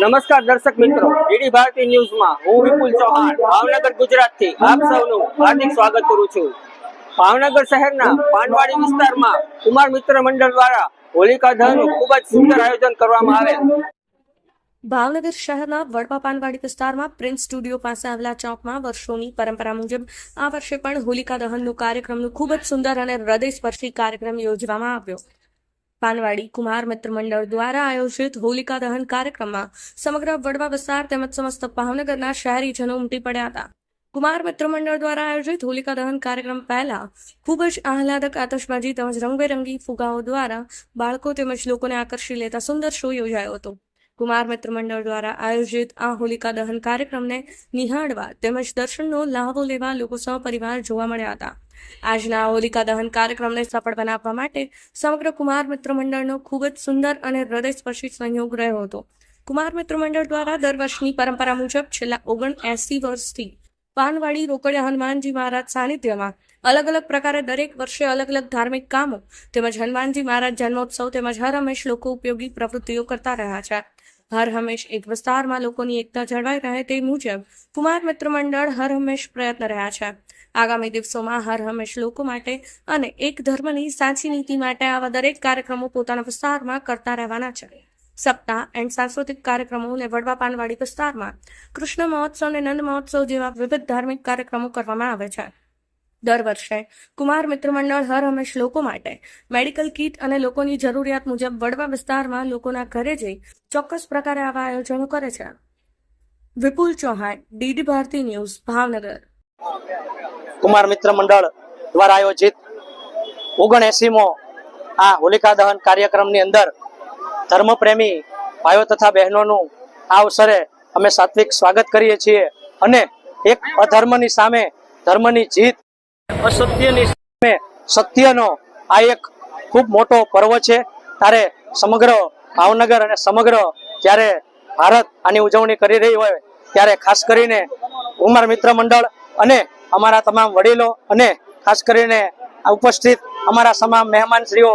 નમસ્કાર દર્શક મિત્રો. ડીડી ભારતી ન્યૂઝમાં હું વિપુલ ચૌહાણ, ભાવનગર ગુજરાતથી આપ સૌનું હાર્દિક સ્વાગત કરું છું. ભાવનગર શહેરના પાનવાડી વિસ્તારમાં કુમાર મિત્ર મંડળ દ્વારા હોલિકા દહનનું ખૂબ જ સુંદર આયોજન કરવામાં આવેલ. ભાવનગર શહેરના વડપા પાનવાડી વિસ્તારમાં પ્રિન્સ સ્ટુડિયો પાસે આવેલા ચોકમાં વર્ષોની પરંપરા મુજબ આ વર્ષે પણ હોલિકા દહનનું કાર્યક્રમનું ખૂબ જ સુંદર અને હૃદયસ્પર્શી કાર્યક્રમ યોજવામાં આવ્યો. પાનવાડી કુમાર મિત્ર મંડળ દ્વારા આયોજિત હોલિકા દહન કાર્યક્રમમાં સમગ્ર વડવા વિસ્તાર તેમજ સમસ્ત ભાવનગરના શહેરીજનો ઉમટી પડ્યા હતા. કુમાર મિત્ર મંડળ દ્વારા આયોજિત હોલિકા દહન કાર્યક્રમ પહેલા ખૂબ જ આહલાદક, આતશબાજી તેમજ રંગબેરંગી ફુગાઓ દ્વારા બાળકો તેમજ લોકોને આકર્ષી લેતા સુંદર શો યોજાયો હતો. કુમાર મિત્ર મંડળ દ્વારા આયોજિત આ હોલિકા દહન કાર્યક્રમને નિહાળવા તેમજ દર્શનનો લાભો લેવા લોકો સહપરિવાર જોવા મળ્યા હતા. આજના હોલિકા દહન કાર્યક્રમને સફળ બનાવવા માટે સમગ્ર કુમાર મિત્ર મંડળનો ખૂબ જ સુંદર અને હૃદયસ્પર્શી સંયોગ રહ્યો હતો. કુમાર મિત્ર મંડળ દ્વારા દર વર્ષની પરંપરા મુજબ છેલ્લા ઓગણ એસી વર્ષથી પાનવાડી, રોકડિયા હનુમાનજી મહારાજ સાનિધ્યમાં અલગ અલગ પ્રકારે દરેક વર્ષે અલગ અલગ ધાર્મિક કામો તેમજ હનુમાનજી મહારાજ જન્મોત્સવ તેમજ હર હંમેશ લોકો ઉપયોગી પ્રવૃત્તિઓ કરતા રહ્યા છે. હર હંમેશ એક વિસ્તારમાં લોકોની એકતા જળવાઈ રહે તે મુજબ કુમાર મિત્ર મંડળ હર હંમેશ પ્રયત્ન રહ્યા છે. આગામી દિવસોમાં હર હંમેશ લોકો માટે અને એક ધર્મની સાચી નીતિ માટે આવા દરેક કાર્યક્રમો પોતાના વિસ્તારમાં કરતા રહેવાના છે. સપ્તાહ એન્ડ સાંસ્કૃતિક કાર્યક્રમો અને વડવા પાનવાડી વિસ્તારમાં કૃષ્ણ મહોત્સવ અને નંદ મહોત્સવ જેવા વિવિધ ધાર્મિક કાર્યક્રમો કરવામાં આવે છે. દર વર્ષે કુમાર મિત્ર મંડળ હર હંમેશ લોકો માટે મેડિકલ કીટ અને લોકોની જરૂરિયાત મુજબ વડવા વિસ્તારમાં લોકોના ઘરે જઈ ચોક્કસ પ્રકારે આવા આયોજનો કરે છે. Vipul Chauhan, DD Bharati news, Bhavnagar. Kumar મિત્ર મંડળ દ્વારા આયોજિત ઓગણએસીમો આ હોલિકા દહન કાર્યક્રમની અંદર ધર્મપ્રેમી ભાઈઓ તથા બહેનોનું આ અવસરે અમે સાત્વિક સ્વાગત કરીએ છીએ અને એક અધર્મની સામે ધર્મની જીત, અસત્યની સામે સત્યનો આ એક ખૂબ મોટો પર્વ છે. ત્યારે સમગ્ર ભાવનગર અને સમગ્ર જ્યારે ભારત આની ઉજવણી કરી રહી હોય, ત્યારે ખાસ કરીને કુમાર મિત્ર મંડળ અને અમારા તમામ વડીલો અને ખાસ કરીને ઉપસ્થિત અમારા તમામ મહેમાનશ્રીઓ